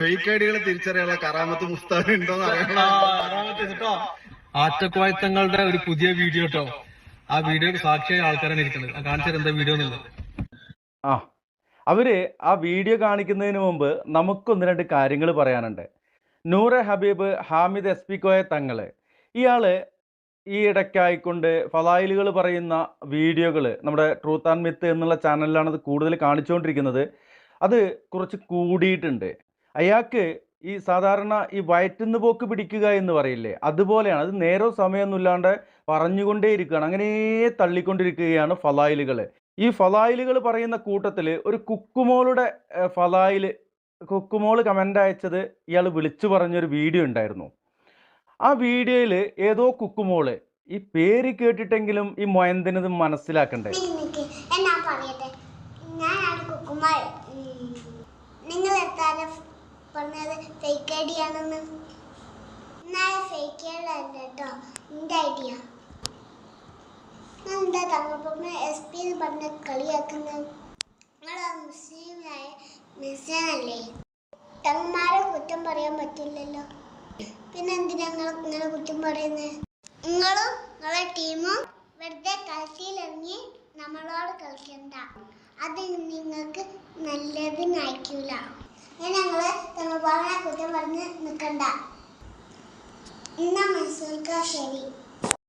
Fake ഐഡികളെ തിരിച്ചറിയാനുള്ള കറാമത്ത് മുസ്താദ് ഉണ്ടോന്ന് അറിയണം. ആറ്റക്കുവായത്തങ്ങളുടെ ഒരു പുതിയ വീഡിയോ കേട്ടോ. ആ വീഡിയോക്ക് സാക്ഷിയായ ആൾക്കാരാണ് ഇരിക്കുന്നത്. ആ കാണിച്ചത് എന്താ വീഡിയോ എന്നുള്ളത്. ആ അവർ ആ വീഡിയോ കാണിക്കുന്നതിന് മുമ്പ് നമുക്കൊന്ന് രണ്ട് കാര്യങ്ങൾ പറയാനുണ്ട്. Noora Habeeb Hamid S P Koya Thangal. ഇയാൾ ഈ ഇടയ്ക്കായിക്കൊണ്ട് ഫലായിലുകൾ പറയുന്ന വീഡിയോകൾ നമ്മുടെ ട്രൂത്ത് ആൻഡ് മിത്ത് എന്നുള്ള ചാനലിലാണ് അത് കൂടുതൽ കാണിച്ചുകൊണ്ടിരിക്കുന്നത്. അത് കുറച്ച് കൂടിയിട്ടുണ്ട്. അയാൾക്ക് ഈ സാധാരണ ഈ വയറ്റുന്ന പോക്ക് പിടിക്കുക എന്ന് പറയില്ലേ അതുപോലെയാണ്. അത് നേരോ സമയമൊന്നുമില്ലാണ്ട് പറഞ്ഞുകൊണ്ടേയിരിക്കുകയാണ്. അങ്ങനെ തള്ളിക്കൊണ്ടിരിക്കുകയാണ് ഫലായിലുകൾ ഈ ഫലായിലുകൾ പറയുന്ന കൂട്ടത്തിൽ ഒരു കുക്കുമോളുടെ ഫലായിൽ കുക്കുമോൾ കമന്റ് അയച്ചത് ഇയാൾ വിളിച്ചു പറഞ്ഞൊരു വീഡിയോ ഉണ്ടായിരുന്നു. ആ വീഡിയോയിൽ ഏതോ കുക്കുമോൾ ഈ പേര് കേട്ടിട്ടെങ്കിലും ഈ മൊയന്തിനത് മനസ്സിലാക്കണ്ടേ? നിങ്ങൾ പറഞ്ഞത് ഫേക്ക് ഐ ഡി ആണെന്ന്. എന്നാൽ ഫേക്ക് അല്ല കേട്ടോ എന്റെ ഐഡിയ എന്താ തങ്ങൾപ്പം എസ് പി എന്ന് പറഞ്ഞ കളിയാക്കുന്നത് നിങ്ങൾ മുസ്ലിമായ മിസ്സാനല്ലേ? തങ്ങന്മാരെ കുറ്റം പറയാൻ പറ്റില്ലല്ലോ. പിന്നെ എന്തിനാ നിങ്ങൾ ഇങ്ങനെ കുറ്റം പറയുന്നത് നിങ്ങളും നിങ്ങളെ ടീമും വെറുതെ കളിച്ചിലിറങ്ങി നമ്മളോട് കളിക്കണ്ട. അത് നിങ്ങൾക്ക് നല്ലതിനായിക്കൂല. ഞങ്ങൾ തങ്ങൾപ്പാടിനെ കുറ്റം പറഞ്ഞ് നിൽക്കണ്ട. എന്നാ മനസ്സിലാക്കുക ശരി.